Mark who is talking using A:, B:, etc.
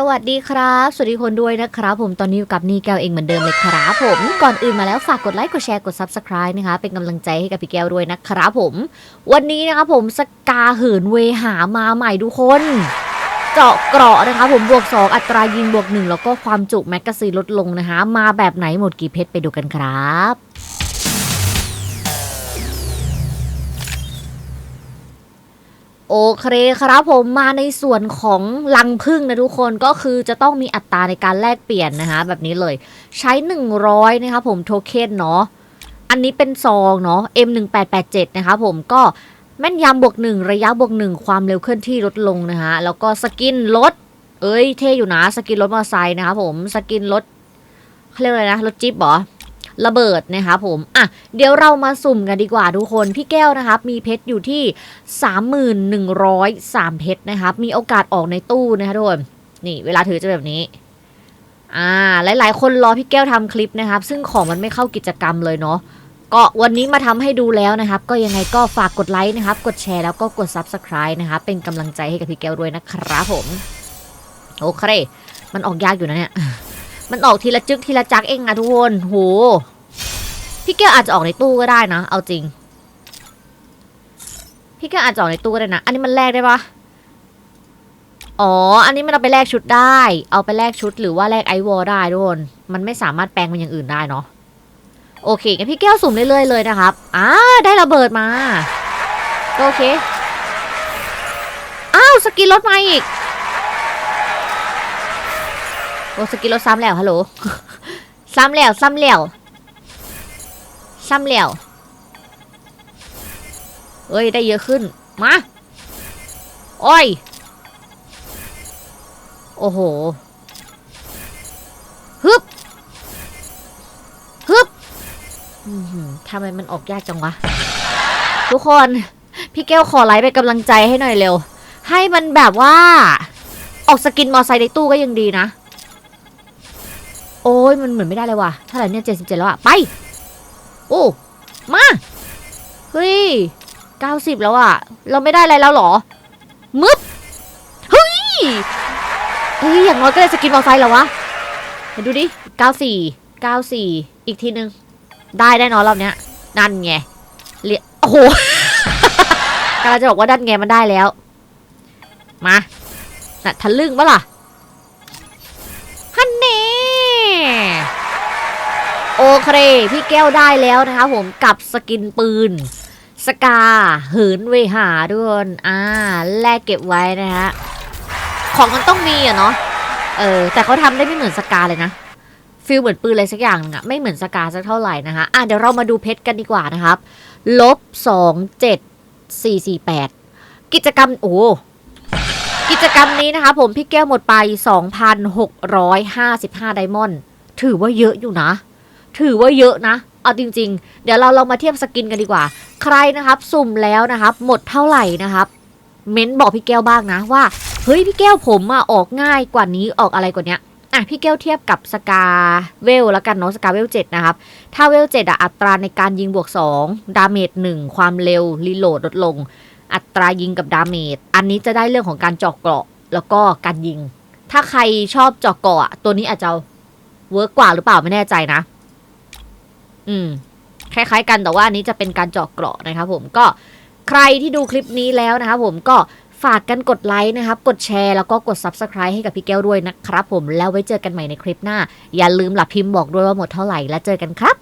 A: สวัสดีครับ สวัสดีคนด้วยนะครับ ผมตอนนี้อยู่กับนี่แก้วเองเหมือนเดิมเลยครับผมก่อนอื่นมาแล้วฝากกดไลค์กดแชร์กด Subscribe นะคะ เป็นกำลังใจให้กับพี่แก้วด้วยนะครับผม วันนี้นะครับผมสกาเหินเวหามาใหม่ทุกคน เจาะเกราะนะคะผมบวก 2 อัตรายิงบวก 1 แล้วก็ความจุแมกกาซีนลดลงนะคะ มาแบบไหนหมดกี่เพชรไปดูกันครับ โอเคครับผมมาในส่วนของลังพึ่งนะทุกคนก็คือจะต้องมีอัตราในการแลกเปลี่ยนนะคะแบบนี้เลยใช้ 100นะคะผมโทเค็นเนาะอันนี้เป็นซองเนาะ M1887 นะคะผมก็แม่นยำบวก1ระยะบวก1ความเร็วเคลื่อนที่ลดลงนะคะแล้วก็สกินรถเอ้ยเท่อยู่นะสกินรถมอเตอร์ไซค์นะคะผมสกินรถเขาเรียกอะไรนะรถจิ๊บเหรอ ระเบิดนะคะผมอะเดี๋ยวเรามาสุ่มกันดีกว่าทุกคน พี่แก้วนะครับ มีเพชรอยู่ที่ 3103 เพชรนะครับ มีโอกาสออกในตู้นะคะทุกคนนี่เวลาถือจะแบบนี้อ่าหลาย ๆ คนรอพี่แก้วทำคลิปนะครับ ซึ่งของมันไม่เข้ากิจกรรมเลยเนาะก็วันนี้มาทำให้ดูแล้วนะครับ ก็ยังไงก็ฝากกดไลค์นะครับ กดแชร์แล้วก็กด Subscribe นะครับ เป็นกำลังใจให้กับพี่แก้วด้วยนะครับผม โอเค มันออกยากอยู่นะเนี่ย มันออกทีละจึกทีละจักเองนะทุกคนโห พี่แก้วอาจจะออกในตู้ก็ได้นะ เอาจริง พี่แก้วอาจจะออกในตู้ก็ได้นะ อันนี้มันแลกได้ปะอ๋อ อันนี้มันเอาไปแลกชุดได้ เอาไปแลกชุดหรือว่าแลกไอวอลได้ทุกคน มันไม่สามารถแปลงเป็นอย่างอื่นได้เนาะ โอเคงั้นพี่แก้วสุ่มเรื่อยๆเลยนะครับ อ่า ได้ระเบิดมา โอเค อ้าว สกินรถมาอีก โอ้สกินรถซ้ำแล้วฮัลโหล ซ้ำแล้วซ้ำแล้ว ซ้ำแล้วเอ้ย ได้เยอะขึ้น มา โอ้ย โอ้โห ฮึบ ฮึบอื้อหือทำไมมันออกยากจังวะ ทุกคน พี่แก้วขอไลค์เป็นกำลังใจให้หน่อยเร็ว ให้มันแบบว่า ออกสกินมอไซค์ในตู้ก็ยังดีนะ โอ้ย มันเหมือนไม่ได้เลยว่ะเท่าไหร่เนี่ยเจ็ดสิบเจ็ดแล้วอะไป โอ้มา เฮ้ยเก้าสิบแล้วอะเราไม่ได้อะไรแล้วหรอมึบเฮ้ยเฮ้ยอย่างน้อยก็ได้สกินมอไซค์แล้ววะเดี๋ยวดูดิเก้าสี่เก้าสี่อีกทีนึง ได้ได้เนอะรอบเนี้ย นั่นไงเรียโอ้โหกำลังจะบอกว่าด้านไงมันได้แล้ว มาน่ะทะลึ่งปะล่ะ โอเค พี่แก้วได้แล้วนะคะผมกับสกินปืน สกา เหินเวหาด้วยอ่าแลกเก็บไว้นะฮะของมันต้องมีอะเนาะเออแต่เขาทำได้ไม่เหมือนสกาเลยนะฟิลเหมือนปืนอะไรสักอย่างนึงอะไม่เหมือนสกาสักเท่าไหร่นะคะอะเดี๋ยวเรามาดูเพชรกันดีกว่านะครับลบสองเจ็ดสี่สี่แปดกิจกรรม โอ้กิจกรรมนี้นะคะผมพี่แก้วหมดไป 2,655 ไดมอนด์ถือว่าเยอะอยู่นะ ถือว่าเยอะนะ เอาจริง ๆ เดี๋ยวเราเรามาเทียบสกินกันดีกว่า ใครนะครับสุ่มแล้วนะครับ หมดเท่าไหร่นะครับ เม้นบอกพี่แก้วบ้างนะว่า เฮ้ยพี่แก้วผมอะออกง่ายกว่านี้ออกอะไรกว่านี้อะพี่แก้วเทียบกับสกาเวลแล้วกันเนาะสกาเวล7นะครับ ถ้าเวล7อะอัตราในการยิงบวก 2 ดาเมจ1ความเร็วรีโหลดลดลง อัตรายิงกับดาเมจอันนี้จะได้เรื่องของการเจาะเกราะแล้วก็การยิง ถ้าใครชอบเจาะเกราะตัวนี้อาจจะเวิร์กกว่าหรือเปล่าไม่แน่ใจนะ อืมคล้ายๆกันแต่ว่าอันนี้จะเป็นการเจาะเกราะนะครับผมก็ใครที่ดูคลิปนี้แล้วนะครับผมก็ฝากกันกดไลค์นะครับ กดแชร์แล้วก็กด Subscribe ให้กับพี่แก้วด้วยนะครับผมแล้วไว้เจอกันใหม่ในคลิปหน้า อย่าลืมหลับพิมพ์บอกด้วยว่าหมดเท่าไหร่แล้วเจอกันครับ